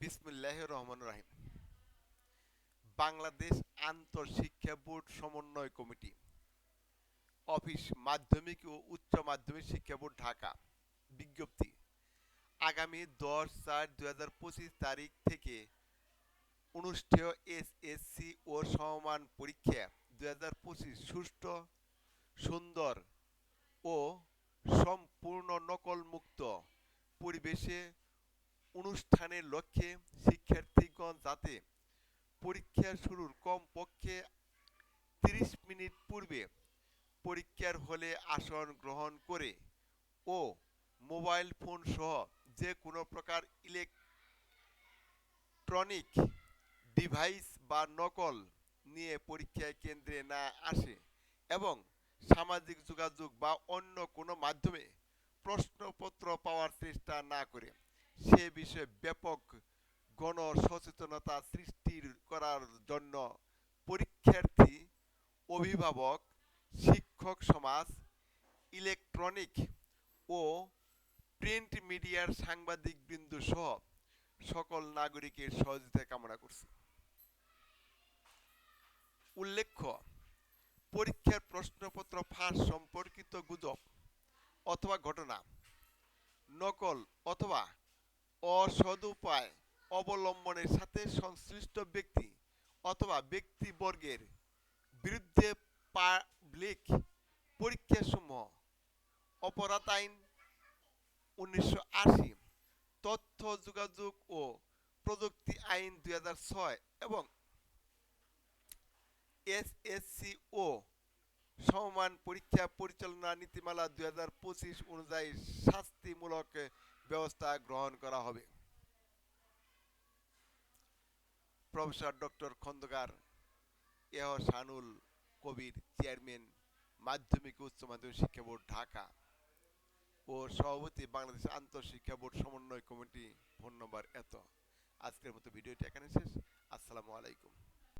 বিসমুল্লাহ রহমান রাহিম। বাংলাদেশ আন্তঃশিক্ষা বোর্ড সমন্বয় কমিটি। অফিস মাধ্যমিক ও উচ্চ মাধ্যমিক শিক্ষা বোর্ড ঢাকা। বিজ্ঞপ্তি, আগামী দশ চার দুই হাজার পঁচিশ তারিখ থেকে অনুষ্ঠেয় এসএসসি ও সমমান পরীক্ষা দুই হাজার পঁচিশ সুষ্ঠু, সুন্দর ও সম্পূর্ণ নকলমুক্ত পরিবেশে অনুষ্ঠানের লক্ষ্যে শিক্ষার্থীগণ যাতে পরীক্ষা শুরুর কমপক্ষে তিরিশ মিনিট পূর্বে পরীক্ষার হলে আসন গ্রহণ করে ও মোবাইল ফোন সহ যে কোনো প্রকার ইলেকট্রনিক ডিভাইস বা নকল নিয়ে পরীক্ষা কেন্দ্রে না আসে এবং সামাজিক যোগাযোগ বা অন্য কোনো মাধ্যমে প্রশ্নপত্র পাওয়ার চেষ্টা না করে। সে বিষয়ে ব্যাপক গণসচেতনতা সৃষ্টির করার জন্য পরীক্ষার্থী, অভিভাবক, শিক্ষক সমাজ, ইলেকট্রনিক ও প্রিন্ট মিডিয়ার সাংবাদিক বিন্দু সহ সকল নাগরিকের সহযোগিতা কামনা করছি। উল্লেখ্য, পরীক্ষার প্রশ্নপত্র ফাঁস সম্পর্কিত গুজব অথবা ঘটনা, নকল অথবা অসদুপায় অবলম্বনের সাথে সংশ্লিষ্ট ব্যক্তি অথবা ব্যক্তিবর্গের বিরুদ্ধে পাবলিক পরীক্ষাসমূহ অপরাধ আইন উনিশশো আশি, তথ্য যোগাযোগ ও প্রযুক্তি আইন দুই হাজার ছয় এবং এসএসসি ও সমমান পরীক্ষা পরিচালনা নীতিমালা দুই হাজার পঁচিশ অনুযায়ী শাস্তিমূলক ব্যবস্থা গ্রহণ করা হবে। Professor doctor Khandakar Shanul Kabir, chairman মাধ্যমিক উচ্চ মাধ্যমিক শিক্ষা বোর্ড, ঢাকা। ও সভাপতি বাংলাদেশ আন্তঃশিক্ষা বোর্ড সমন্বয় কমিটি, ফোন নম্বর এত। আজকের মতো ভিডিওটি এখানে শেষ। আসসালামু আলাইকুম।